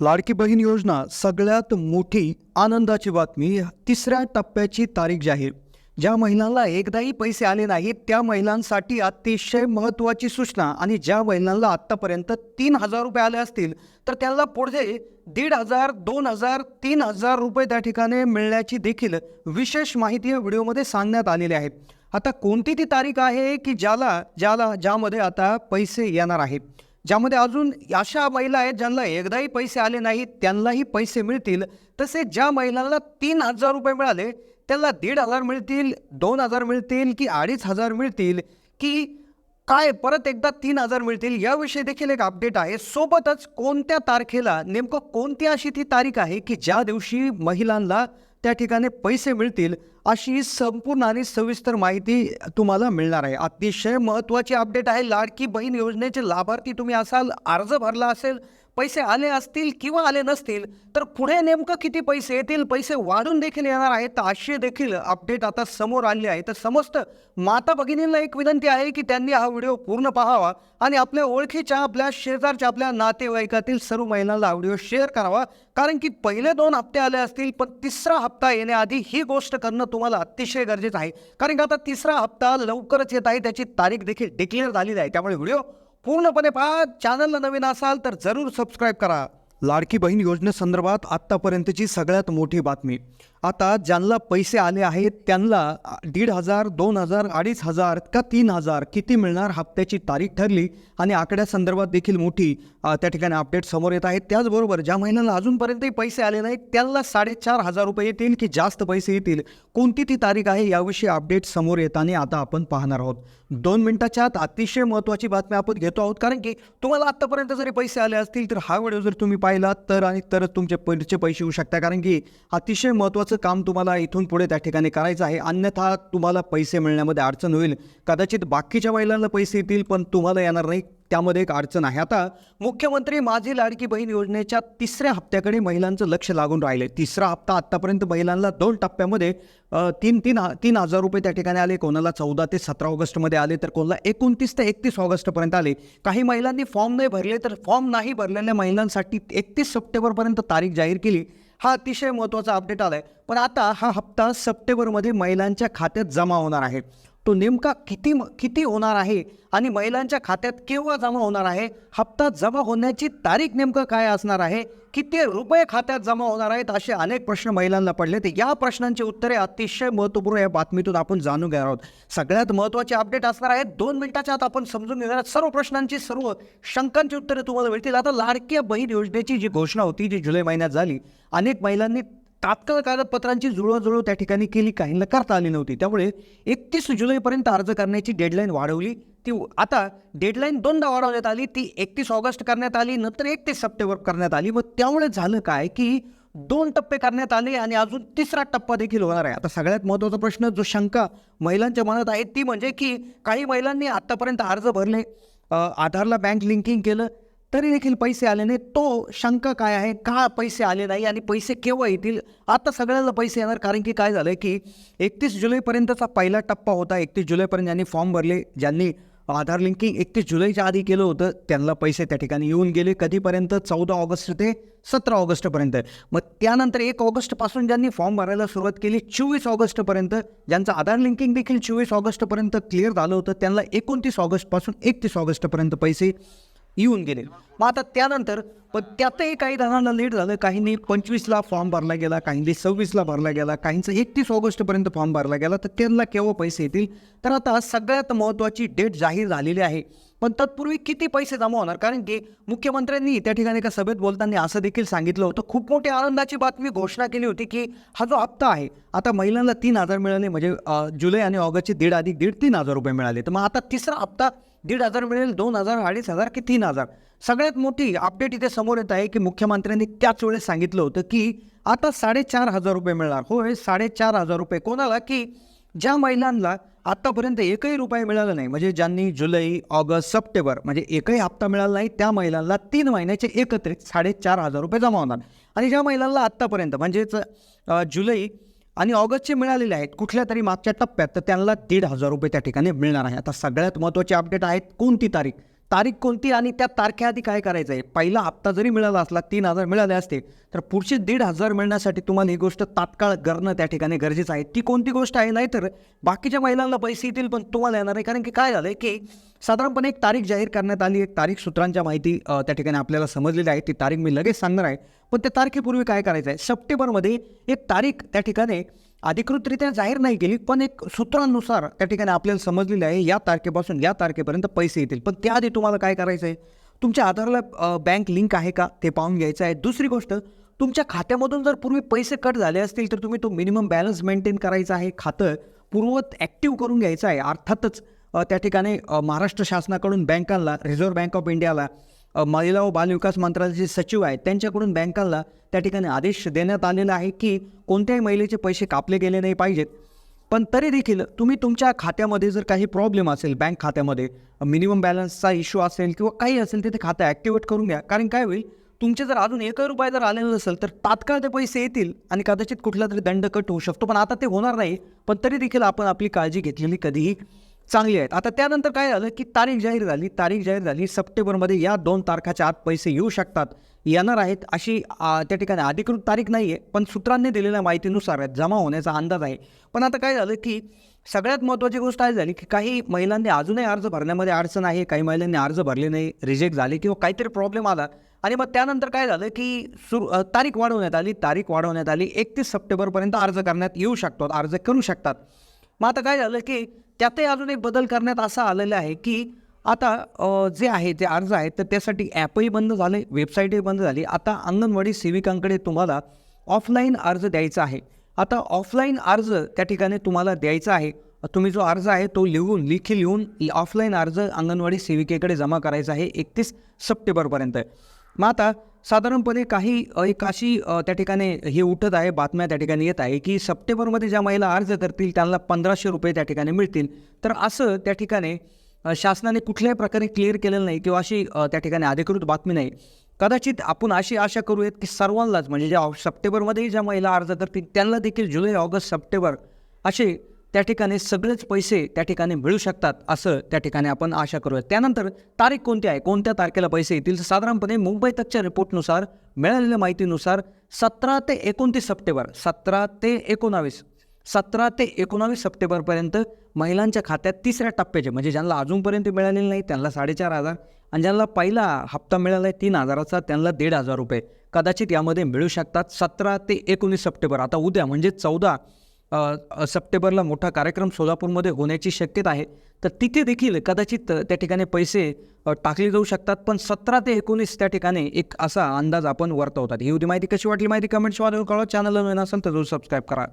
लाडकी बहीण योजना सगळ्यात मोठी आनंदाची बातमी तिसऱ्या टप्प्याची तारीख जाहीर. ज्या महिलांना एकदाही पैसे आले नाहीत त्या महिलांसाठी अतिशय महत्त्वाची सूचना आणि ज्या महिलांना आत्तापर्यंत तीन हजार रुपये आले असतील तर त्यांना पुढे दीड हजार दोन हजार तीन हजार रुपये त्या ठिकाणी मिळण्याची देखील विशेष माहिती या व्हिडिओमध्ये सांगण्यात आलेली आहे. आता कोणती ती तारीख आहे की ज्याला ज्याला ज्यामध्ये आता पैसे येणार आहेत? ज्यामध्ये अजून अशा महिला आहेत ज्यांना एकदाही पैसे आले नाहीत त्यांनाही पैसे मिळतील. तसे ज्या महिलांना तीन हजार रुपये मिळाले त्यांना दीड हजार मिळतील दोन हजार मिळतील की अडीच हजार मिळतील की काय परत एकदा तीन हजार मिळतील याविषयी देखील एक अपडेट आहे. सोबतच कोणत्या तारखेला नेमकं कोणती अशी ती तारीख आहे की ज्या दिवशी महिलांना त्या ठिकाणी पैसे मिळतील अशी संपूर्ण आणि सविस्तर माहिती तुम्हाला मिळणार आहे. अतिशय महत्त्वाची अपडेट आहे. लाडकी बहीण योजनेचे लाभार्थी तुम्ही असाल अर्ज भरला असेल पैसे आले असतील किंवा आले नसतील तर पुढे नेमकं किती पैसे येतील पैसे वाढून देखील येणार आहेत तर असे देखील अपडेट आता समोर आले आहे. तर समस्त माता भगिनींना एक विनंती आहे की त्यांनी हा व्हिडिओ पूर्ण पाहावा आणि आपल्या ओळखीच्या आपल्या शेजारच्या आपल्या नातेवाईकातील सर्व महिलांना हा व्हिडिओ शेअर करावा. कारण की पहिले दोन हप्ते आले असतील पण तिसरा हप्ता येण्याआधी ही गोष्ट करणं तुम्हाला अतिशय गरजेचं आहे. कारण की आता तिसरा हप्ता लवकरच येत आहे त्याची तारीख देखील डिक्लेअर झालेली आहे. त्यामुळे व्हिडिओ पूर्णपणे पहा. चॅनलला नवीन असाल तर जरूर सबस्क्राईब करा. लाडकी बहीण योजनेसंदर्भात आत्तापर्यंतची सगळ्यात मोठी बातमी. आता ज्यांना पैसे आले आहेत त्यांना दीड हजार दोन हजार अडीच हजार का तीन हजार किती मिळणार हप्त्याची तारीख ठरली आणि आकड्यासंदर्भात देखील मोठी त्या ठिकाणी अपडेट समोर येत आहेत. त्याचबरोबर ज्या महिन्याला अजूनपर्यंतही पैसे आले नाहीत त्यांना साडेचार हजार रुपये येतील की जास्त पैसे येतील? कोणती ती तारीख आहे याविषयी अपडेट समोर येताना आता आपण पाहणार आहोत. दोन मिनिटाच्या आत अतिशय महत्त्वाची बातमी आपण घेतो आहोत कारण की तुम्हाला आत्तापर्यंत जरी पैसे आले असतील तर हा व्हिडिओ जर तुम्ही पाहिला तर आणि तर तुमचे पुढचे पैसे येऊ शकता कारण की अतिशय महत्त्वाचं काम तुम्हाला इथून पुढे त्या ठिकाणी करायचं आहे. अन्यथा तुम्हाला पैसे मिळण्यामध्ये अडचण होईल. कदाचित बाकीच्या महिलांना पैसे येतील पण तुम्हाला येणार नाही. त्यामध्ये एक अडचण आहे. आता मुख्यमंत्री माझी लाडकी बहीण योजनेच्या तिसऱ्या हप्त्याकडे महिलांचं लक्ष लागून राहिले. तिसरा हप्ता आत्तापर्यंत महिलांना दोन टप्प्यामध्ये तीन तीन तीन हजार रुपये त्या ठिकाणी आले. कोणाला चौदा ते सतरा ऑगस्टमध्ये आले तर कोणाला एकोणतीस ते एकतीस ऑगस्टपर्यंत आले. काही महिलांनी फॉर्म नाही भरले तर फॉर्म नाही भरलेल्या महिलांसाठी एकतीस सप्टेंबरपर्यंत तारीख जाहीर केली. हा अतिशय महत्त्वाचा अपडेट आला आहे पण आता हा हप्ता सप्टेंबरमध्ये महिलांच्या खात्यात जमा होणार आहे. तो नेमका किती किती होणार आहे? आणि महिलांच्या खात्यात केव्हा जमा होणार आहे? हप्ता जमा होण्याची तारीख नेमकं काय असणार आहे? किती रुपये खात्यात जमा होणार आहेत? असे अनेक प्रश्न महिलांना पडले ते या प्रश्नांची उत्तरे अतिशय महत्त्वपूर्ण या बातमीतून आपण जाणून घेणार आहोत. सगळ्यात महत्त्वाचे अपडेट असणार आहेत दोन मिनिटाच्या आत आपण समजून घेणार सर्व प्रश्नांची सर्व शंकांची उत्तरे तुम्हाला मिळतील. आता लाडक्या बहीण योजनेची जी घोषणा होती जी जुलै महिन्यात झाली अनेक महिलांनी तात्काळ कागदपत्रांची जुळवाजुळव त्या ठिकाणी केली. काहींना करता आली नव्हती. त्यामुळे एकतीस जुलैपर्यंत अर्ज करण्याची डेडलाईन वाढवली. ती आता डेडलाईन दोनदा वाढवण्यात आली. ती एकतीस ऑगस्ट करण्यात आली. नंतर एकतीस सप्टेंबर करण्यात आली. मग त्यामुळे झालं काय की दोन टप्पे करण्यात आले आणि अजून तिसरा टप्पा देखील होणार आहे. आता सगळ्यात महत्त्वाचा प्रश्न जो शंका महिलांच्या मनात आहे ती म्हणजे की काही महिलांनी आत्तापर्यंत अर्ज भरले. आधारला बँक लिंकिंग केलं. तरी देखील पैसे आले नाही. तो शंका काय आहे? का पैसे आले नाही? आणि पैसे केव्हा येतील? आता सगळ्याला पैसे येणार. कारण की काय झालं की एकतीस जुलैपर्यंतचा पहिला टप्पा होता. एकतीस जुलैपर्यंत ज्यांनी फॉर्म भरले ज्यांनी आधार लिंकिंग एकतीस जुलैच्या आधी केलं होतं त्यांना पैसे त्या ठिकाणी येऊन गेले. कधीपर्यंत? चौदा ऑगस्ट ते सतरा ऑगस्टपर्यंत. मग त्यानंतर एक ऑगस्टपासून ज्यांनी फॉर्म भरायला सुरुवात केली चोवीस ऑगस्टपर्यंत ज्यांचं आधार लिंकिंग देखील चोवीस ऑगस्टपर्यंत क्लिअर झालं होतं त्यांना एकोणतीस ऑगस्टपासून एकतीस ऑगस्टपर्यंत पैसे येऊन गेले. मग आता त्यानंतर पण त्यातही काही जणांना लेट झालं. काहींनी पंचवीसला फॉर्म भरला गेला काहींनी सव्वीसला भरला गेला काहींचा एकतीस ऑगस्टपर्यंत फॉर्म भरला गेला. तर त्यांना केव्हा पैसे येतील? तर आता सगळ्यात महत्त्वाची डेट जाहीर झालेली आहे. पण तत्पूर्वी किती पैसे जमा होणार? कारण की मुख्यमंत्र्यांनी त्या ठिकाणी एका सभेत बोलताना असं देखील सांगितलं होतं. खूप मोठी आनंदाची बातमी घोषणा केली होती की हा जो हप्ता आहे आता महिलांना तीन हजार मिळाले म्हणजे जुलै आणि ऑगस्टचे दीड अधिक दीड तीन हजार रुपये मिळाले. तर मग आता तिसरा हप्ता दीड हजार मिळेल दोन हजार अडीच हजार की तीन हजार? सगळ्यात मोठी अपडेट इथे समोर येत आहे की मुख्यमंत्र्यांनी त्याच वेळेस सांगितलं होतं की आता साडेचार हजार रुपये मिळणार. हो साडेचार हजार रुपये. कोणाला? की ज्या महिलांना आत्तापर्यंत एकही रुपये मिळाला नाही. म्हणजे ज्यांनी जुलै ऑगस्ट सप्टेंबर म्हणजे एकही हप्ता मिळाला नाही त्या महिलांना तीन महिन्याचे एकत्रित साडेचार हजार रुपये जमा होणार. आणि ज्या महिलांना आत्तापर्यंत म्हणजेच जुलै आणि ऑगस्टचे मिळालेले आहेत कुठल्या तरी मागच्या टप्प्यात तर त्यांना दीड हजार रुपये त्या ठिकाणी मिळणार आहे. आता सगळ्यात महत्त्वाचे अपडेट आहेत कोणती तारीख? तारीख कोणती आणि त्या तारखेआधी काय करायचं आहे? पहिला हप्ता जरी मिळाला असला तीन हजार मिळाले असते तर पुढचे दीड हजार मिळण्यासाठी तुम्हाला ही गोष्ट तात्काळ करणं त्या ठिकाणी गरजेचं आहे. ती कोणती गोष्ट आहे? नाही तर बाकीच्या महिलांना पैसे येतील पण तुम्हाला येणार आहे. कारण की काय झालं आहे की साधारणपणे एक तारीख जाहीर करण्यात आली एक तारीख सूत्रांच्या माहिती त्या ठिकाणी आपल्याला समजलेली आहे. ती तारीख मी लगेच सांगणार आहे. पण त्या तारखेपूर्वी काय करायचं आहे सप्टेंबरमध्ये एक तारीख त्या ठिकाणी अधिकृतरित्या जाहीर नाही केली पण एक सूत्रांनुसार त्या ठिकाणी आपल्याला समजलेलं आहे या तारखेपासून या तारखेपर्यंत पैसे येतील. पण त्याआधी तुम्हाला काय करायचं आहे तुमच्या आधारला बँक लिंक आहे का? ते पाहून घ्यायचं आहे. दुसरी गोष्ट तुमच्या खात्यामधून जर पूर्वी पैसे कट झाले असतील तर तुम्ही तो मिनिमम बॅलन्स मेंटेन करायचा आहे. खातं पूर्वत ॲक्टिव्ह करून घ्यायचं आहे. अर्थातच त्या ठिकाणी महाराष्ट्र शासनाकडून बँकांना रिझर्व्ह बँक ऑफ इंडियाला महिला व बालविकास मंत्रालयाचे सचिव आहेत त्यांच्याकडून बँकांना त्या ठिकाणी आदेश देण्यात आलेला आहे की कोणत्याही महिलेचे पैसे कापले गेले नाही पाहिजेत. पण तरी देखील तुम्ही तुमच्या खात्यामध्ये जर काही प्रॉब्लेम असेल बँक खात्यामध्ये मिनिमम बॅलन्सचा इश्यू असेल किंवा काही असेल तिथे खातं ॲक्टिवेट करून घ्या. कारण काय होईल तुमचे जर अजून एकही रुपये जर आलेला असेल तर तात्काळ ते पैसे येतील आणि कदाचित कुठला तरी दंड कट होऊ शकतो. पण आता ते होणार नाही. पण तरी देखील आपण आपली काळजी घेतलेली कधीही चांगली आहेत. आता त्यानंतर काय झालं की तारीख जाहीर झाली. तारीख जाहीर झाली. सप्टेंबरमध्ये या दोन तारखाच्या आत पैसे येऊ शकतात. येणार आहेत अशी त्या ठिकाणी अधिकृत तारीख नाही आहे पण सूत्रांनी दिलेल्या माहितीनुसार जमा होण्याचा अंदाज आहे. पण आता काय झालं की सगळ्यात महत्त्वाची गोष्ट काय झाली की काही महिलांनी अजूनही अर्ज भरण्यामध्ये अडचण आहे. काही महिलांनी अर्ज भरले नाही रिजेक्ट झाले किंवा काहीतरी प्रॉब्लेम आला. आणि मग त्यानंतर काय झालं की सुरू तारीख वाढवण्यात आली. तारीख वाढवण्यात आली. एकतीस सप्टेंबरपर्यंत अर्ज करण्यात येऊ शकतो. अर्ज करू शकतात. मग आता काय झालं की त्यातही अजून एक बदल करण्यात असा आलेला आहे की आता जे आहे जे अर्ज आहेत तर त्यासाठी ॲपही बंद झाले वेबसाईटही बंद झाली. आता अंगणवाडी सेविकांकडे तुम्हाला ऑफलाईन अर्ज द्यायचा आहे. आता ऑफलाईन अर्ज त्या ठिकाणी तुम्हाला द्यायचा आहे. तुम्ही जो अर्ज आहे तो लिहून लिखी लिहून ऑफलाईन अर्ज अंगणवाडी सेविकेकडे जमा करायचा आहे एकतीस सप्टेंबरपर्यंत. मग आता साधारणपणे काही एक अशी त्या ठिकाणी हे उठत आहे बातम्या त्या ठिकाणी येत आहे की सप्टेंबरमध्ये ज्या महिला अर्ज करतील त्यांना पंधराशे रुपये त्या ठिकाणी मिळतील. तर असं त्या ठिकाणी शासनाने कुठल्याही प्रकारे क्लिअर केलेलं नाही किंवा अशी त्या ठिकाणी अधिकृत बातमी नाही. कदाचित आपण अशी आशा करूयात की सर्वांनाच म्हणजे ज्या ऑ- सप्टेंबरमध्ये ज्या महिला अर्ज करतील त्यांना देखील जुलै ऑगस्ट सप्टेंबर असे त्या ठिकाणी सगळेच पैसे त्या ठिकाणी मिळू शकतात असं त्या ठिकाणी आपण आशा करूया. त्यानंतर तारीख कोणती आहे? कोणत्या तारखेला पैसे येतील? साधारणपणे मुंबई तकच्या रिपोर्टनुसार मिळालेल्या माहितीनुसार सतरा ते एकोणतीस सप्टेंबर सतरा ते एकोणावीस सतरा ते एकोणावीस सप्टेंबरपर्यंत महिलांच्या खात्यात तिसऱ्या टप्प्याचे म्हणजे ज्यांना अजूनपर्यंत मिळालेले नाही त्यांना साडेचार हजार आणि ज्यांना पहिला हप्ता मिळाला आहे तीन हजाराचा त्यांना दीड हजार रुपये. कदाचित यामध्ये मिळू शकतात सतरा ते एकोणीस सप्टेंबर. आता उद्या म्हणजे चौदा सप्टेंबरला मोठा कार्यक्रम सोलापूरमध्ये होण्याची शक्यता आहे. तर तिथे देखील कदाचित त्या ठिकाणी पैसे टाकले जाऊ शकतात पण सतरा ते एकोणीस त्या ठिकाणी एक असा अंदाज आपण वर्तवतात. ही होती माहिती कशी वाटली? माहिती कमेंट्समध्ये कळवा. चॅनलला नवीन असेल तर सबस्क्राईब करा.